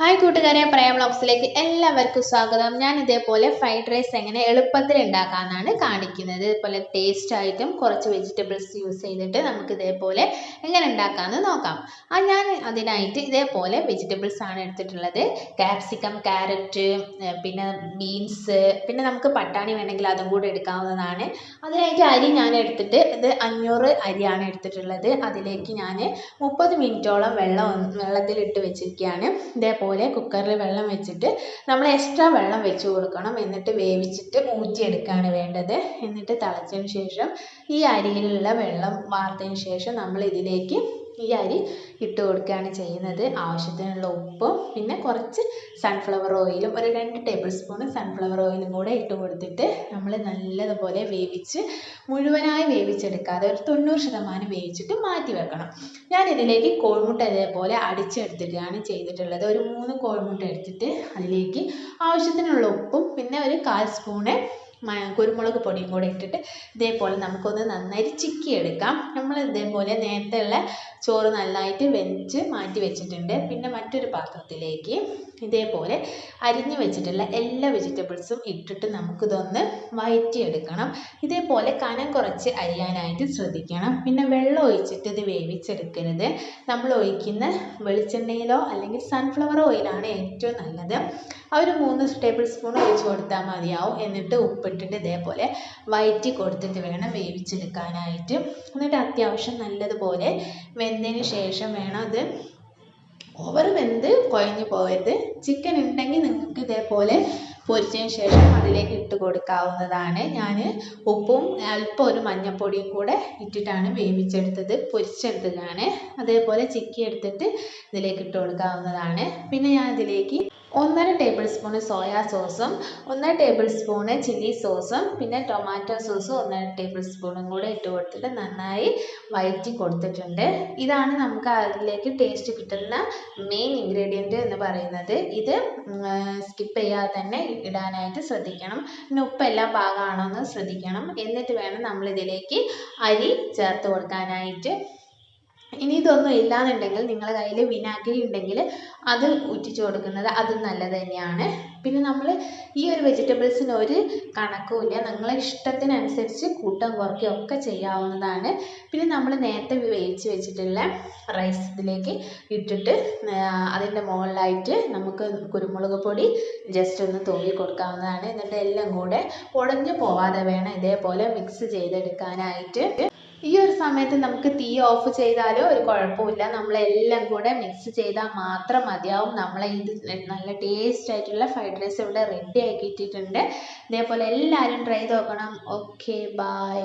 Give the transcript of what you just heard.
Hi കൂട്ടുകാരെ. പ്രേം ബ്ലോഗ്സിലേക്ക് എല്ലാവർക്കും സ്വാഗതം. ഞാൻ ഇതേപോലെ ഫ്രൈഡ് റൈസ് എങ്ങനെ എളുപ്പത്തിൽ ഉണ്ടാക്കാമെന്നാണ് കാണിക്കുന്നത്. ഇതേപോലെ ടേസ്റ്റ് ആയിട്ടും കുറച്ച് വെജിറ്റബിൾസ് യൂസ് ചെയ്തിട്ട് നമുക്ക് ഇതേപോലെ എങ്ങനെ ഉണ്ടാക്കാമെന്ന് നോക്കാം. ആ ഞാൻ അതിനായിട്ട് ഇതേപോലെ വെജിറ്റബിൾസ് ആണ് എടുത്തിട്ടുള്ളത്. കാപ്സിക്കം ക്യാരറ്റ് പിന്നെ ബീൻസ് പിന്നെ നമുക്ക് പട്ടാണി വേണമെങ്കിൽ അതും കൂടെ എടുക്കാവുന്നതാണ്. അതിനായിട്ട് അരി ഞാൻ എടുത്തിട്ട് ഇത് അഞ്ഞൂറ് അരിയാണ് എടുത്തിട്ടുള്ളത്. അതിലേക്ക് ഞാൻ മുപ്പത് മിനിറ്റോളം വെള്ളം വെള്ളത്തിലിട്ട് വെച്ചിരിക്കുകയാണ്. ഇതേപോലെ കുക്കറിൽ വെള്ളം വെച്ചിട്ട് നമ്മൾ എക്സ്ട്രാ വെള്ളം വെച്ച് കൊടുക്കണം. എന്നിട്ട് വേവിച്ചിട്ട് ഊറ്റിയെടുക്കുകയാണ് വേണ്ടത്. എന്നിട്ട് തിളച്ചതിന് ശേഷം ഈ അരിയിലുള്ള വെള്ളം വാർത്തതിന് ശേഷം നമ്മൾ ഇതിലേക്ക് ഈ അരി ഇട്ട് കൊടുക്കുകയാണ് ചെയ്യുന്നത്. ആവശ്യത്തിനുള്ള ഉപ്പും പിന്നെ കുറച്ച് സൺഫ്ലവർ ഓയിലും ഒരു രണ്ട് ടേബിൾ സ്പൂൺ സൺഫ്ലവർ ഓയിലും കൂടെ ഇട്ട് കൊടുത്തിട്ട് നമ്മൾ നല്ലതുപോലെ വേവിച്ച് മുഴുവനായി വേവിച്ചെടുക്കാതെ ഒരു തൊണ്ണൂറ് ശതമാനം വേവിച്ചിട്ട് മാറ്റി വെക്കണം. ഞാൻ ഇതിലേക്ക് കോഴിമുട്ട ഇതേപോലെ അടിച്ചെടുത്തിട്ടാണ് ചെയ്തിട്ടുള്ളത്. ഒരു മൂന്ന് കോഴിമുട്ട എടുത്തിട്ട് അതിലേക്ക് ആവശ്യത്തിനുള്ള ഉപ്പും പിന്നെ ഒരു കാൽ സ്പൂണ് കുരുമുളക് പൊടിയും കൂടെ ഇട്ടിട്ട് ഇതേപോലെ നമുക്കൊന്ന് നന്നായിട്ട് ചിക്കി എടുക്കാം നമ്മൾ ഇതേപോലെ നേരത്തെ ഉള്ള ചോറ് നന്നായിട്ട് വെഞ്ച് മാറ്റി വെച്ചിട്ടുണ്ട്. പിന്നെ മറ്റൊരു പാത്രത്തിലേക്ക് ഇതേപോലെ അരിഞ്ഞു വെച്ചിട്ടുള്ള എല്ലാ വെജിറ്റബിൾസും ഇട്ടിട്ട് നമുക്കിതൊന്ന് വഴറ്റിയെടുക്കണം ഇതേപോലെ കനം കുറച്ച് അരിയാനായിട്ട് ശ്രദ്ധിക്കണം. പിന്നെ വെള്ളം ഒഴിച്ചിട്ട് ഇത് വേവിച്ചെടുക്കരുത്. നമ്മൾ ഒഴിക്കുന്ന വെളിച്ചെണ്ണയിലോ അല്ലെങ്കിൽ സൺഫ്ലവർ ഓയിലാണ് ഏറ്റവും നല്ലത്. ആ ഒരു മൂന്ന് ടേബിൾ സ്പൂൺ ഒഴിച്ച് കൊടുത്താൽ മതിയാവും. എന്നിട്ട് ഉപ്പിട്ടിട്ട് ഇതേപോലെ വഴറ്റി കൊടുത്തിട്ട് വേണം വേവിച്ചെടുക്കാനായിട്ട്. എന്നിട്ട് അത്യാവശ്യം നല്ലതുപോലെ വെന്തതിന് ശേഷം വേണം അത് ഓവർ വെന്ത് കുഴഞ്ഞു പോയത്. ചിക്കൻ ഉണ്ടെങ്കിൽ നിങ്ങൾക്ക് ഇതേപോലെ പൊരിച്ചതിന് ശേഷം അതിലേക്ക് ഇട്ട് കൊടുക്കാവുന്നതാണ്. ഞാൻ ഉപ്പും അല്പം ഒരു മഞ്ഞൾപ്പൊടിയും കൂടെ ഇട്ടിട്ടാണ് വേവിച്ചെടുത്തത് പൊരിച്ചെടുത്തതാണ്. അതേപോലെ ചിക്കി എടുത്തിട്ട് ഇതിലേക്ക് ഇട്ട് കൊടുക്കാവുന്നതാണ്. പിന്നെ ഞാൻ ഇതിലേക്ക് ഒന്നര ടേബിൾ സ്പൂണ് സോയാ സോസും ഒന്നര ടേബിൾ സ്പൂണ് ചില്ലി സോസും പിന്നെ ടൊമാറ്റോ സോസും ഒന്നര ടേബിൾ സ്പൂണും കൂടെ ഇട്ട് കൊടുത്തിട്ട് നന്നായി വഴറ്റി കൊടുത്തിട്ടുണ്ട്. ഇതാണ് നമുക്ക് അതിലേക്ക് ടേസ്റ്റ് കിട്ടുന്ന മെയിൻ ഇൻഗ്രീഡിയന്റ് എന്ന് പറയുന്നത്. ഇത് സ്കിപ്പ് ചെയ്യാതെ തന്നെ ഇടാനായിട്ട് ശ്രദ്ധിക്കണം. പിന്നെ ഉപ്പെല്ലാം പാകമാണോ എന്ന് ശ്രദ്ധിക്കണം. എന്നിട്ട് വേണം നമ്മളിതിലേക്ക് അരി ചേർത്ത് കൊടുക്കാനായിട്ട്. ഇനി ഇതൊന്നും ഇല്ലാന്നുണ്ടെങ്കിൽ നിങ്ങളുടെ കയ്യിൽ വിനാഗിരി ഉണ്ടെങ്കിൽ അത് ഊറ്റിച്ച് കൊടുക്കുന്നത് അതും നല്ലത് തന്നെയാണ്. പിന്നെ നമ്മൾ ഈ ഒരു വെജിറ്റബിൾസിന് ഒരു കണക്കുമില്ല. നിങ്ങളെ ഇഷ്ടത്തിനനുസരിച്ച് കൂട്ടം കുറയ്ക്കുകയും ഒക്കെ ചെയ്യാവുന്നതാണ്. പിന്നെ നമ്മൾ നേരത്തെ വേവിച്ച് വെച്ചിട്ടുള്ള റൈസ് ഇതിലേക്ക് ഇട്ടിട്ട് അതിന്റെ മുകളിലായിട്ട് നമുക്ക് കുരുമുളക് പൊടി ജസ്റ്റ് ഒന്ന് തൂവി കൊടുക്കാവുന്നതാണ്. എന്നിട്ട് എല്ലാം കൂടെ ഉടഞ്ഞു പോവാതെ വേണം ഇതേപോലെ മിക്സ് ചെയ്തെടുക്കാനായിട്ട്. ഈ ഒരു സമയത്ത് നമുക്ക് തീ ഓഫ് ചെയ്താലോ ഒരു കുഴപ്പമില്ല. നമ്മളെല്ലാം കൂടെ മിക്സ് ചെയ്താൽ മാത്രം മതിയാവും. നമ്മളെ ഇത് നല്ല ടേസ്റ്റ് ആയിട്ടുള്ള ഫ്രൈഡ് റൈസ് ഇവിടെ റെഡി ആക്കിയിട്ടുണ്ട് ഇതേപോലെ എല്ലാവരും ട്രൈ ചെയ്ത് നോക്കണം. Okay bye